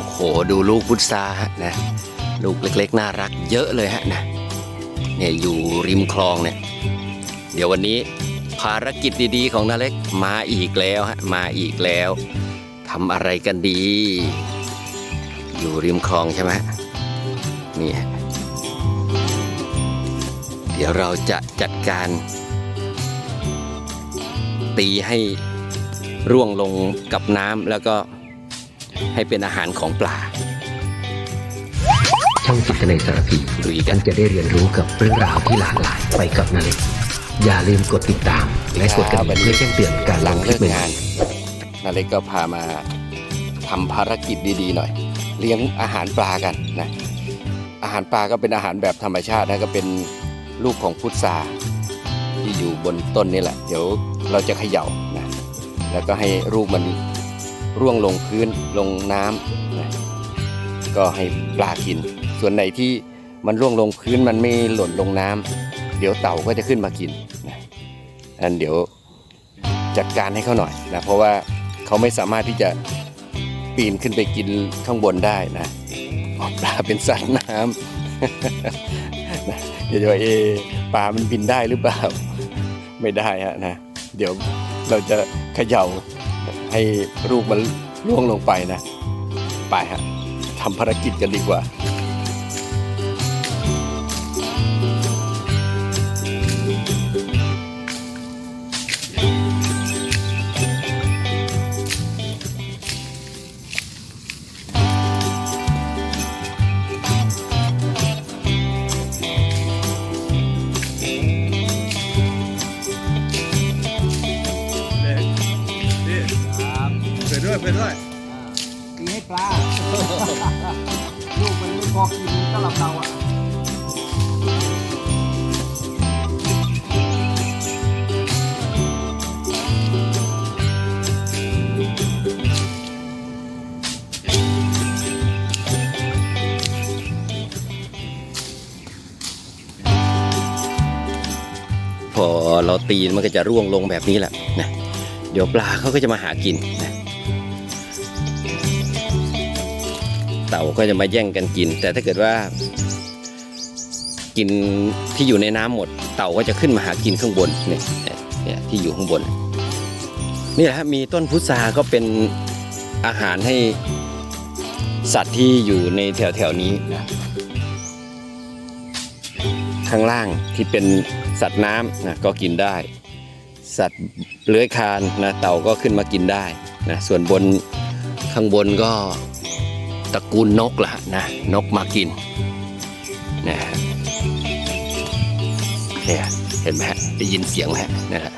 อ้โหดูลูกพุทราฮะนะลูกเล็กๆ น่ารักเยอะเลยฮะนะเนี่ยอยู่ริมคลองเนี่ย เดี๋ยววันนี้ภารกิจดีๆ ของนาเล็กมาอีกแล้วฮะมาอีกแล้วทำอะไรกันดี อยู่ริมคลองใช่ไหมนี่ฮะเดี๋ยวเราจะจัดการ ตีให้ร่วงลงกับน้ำแล้วก็ ให้เป็นอาหารของปลา ช่องจิตในสารพีลุยกักันนจะได้เรียนรู้กับเรื่องราวที่หลากหลายไปกับนาเล็กอย่าลืมกดติดตาม และกดกระดิ่งเพื่อแจ้งเตือนการหลลังงคลิเลิปกใหม่งานนาเล็กก็พามาทำภารกิจดีๆหน่อย เลี้ยงอาหารปลากันนะอาหารปลาก็เป็นอาหารแบบธรรมชาตินะก็เป็นลูกของพุทราที่อยู่บนต้นนี่แหละ เดี๋ยวเราจะเขย่านะแล้วก็ให้ลูกมัน ร่วงลงพื้นลงน้ำนะก็ให้ปลากิน ส่วนไหนที่มันร่วงลงพื้นมันไม่หล่นลงน้ำเดี๋ยวเต่าก็จะขึ้นมากินนะอันเดี๋ยวจัดการให้เขาหน่อยนะเพราะว่าเขาไม่สามารถที่จะปีนขึ้นไปกินข้างบนได้นะปลาเป็นสัตว์น้ำนะเดี๋ยวเอปลามันบินได้หรือเปล่า ไม่ได้ฮะนะ เดี๋ยวเราจะเขย่า ให้ลูกมันล่วงลงไปนะ ไปฮะทำภารกิจกันดีกว่า ไปด้วยไปด้วยตีให้ปลา ลูกมันไม่พอกินก็หลับเราอะพอเราตีมันก็จะร่วงลงแบบนี้แหละนะเดี๋ยวปลาเขาก็จะมาหากินนะ เต่าก็จะมาแย่งกันกิน แต่ถ้าเกิดว่า กินที่อยู่ในน้ำหมด เต่าก็จะขึ้นมาหากินข้างบนเนี่ยเนี่ยที่อยู่ข้างบนนี่แหละฮะมีต้นพุทราก็เป็นอาหารให้สัตว์ที่อยู่ในแถวแถวนี้นะข้างล่างที่เป็นสัตว์น้ำนะก็กินได้ สัตว์เลื้อยคลานนะเต่าก็ขึ้นมากินได้นะส่วนบนข้างบนก็ ตระกูลนกล่ะนะนกมากินนะเนี่ยเห็นไหมฮะได้ยินเสียงไหมฮะนะฮะ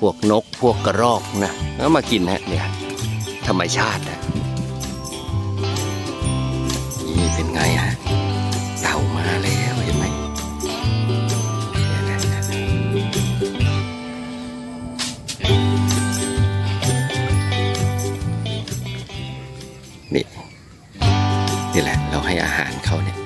พวกนกพวกกระรอกนะก็มากินฮะเนี่ยธรรมชาตินะนี่เป็นไงฮะเต่ามาแล้วเห็นไหมนี่ นี่แหละ เราให้อาหารเขาเนี่ย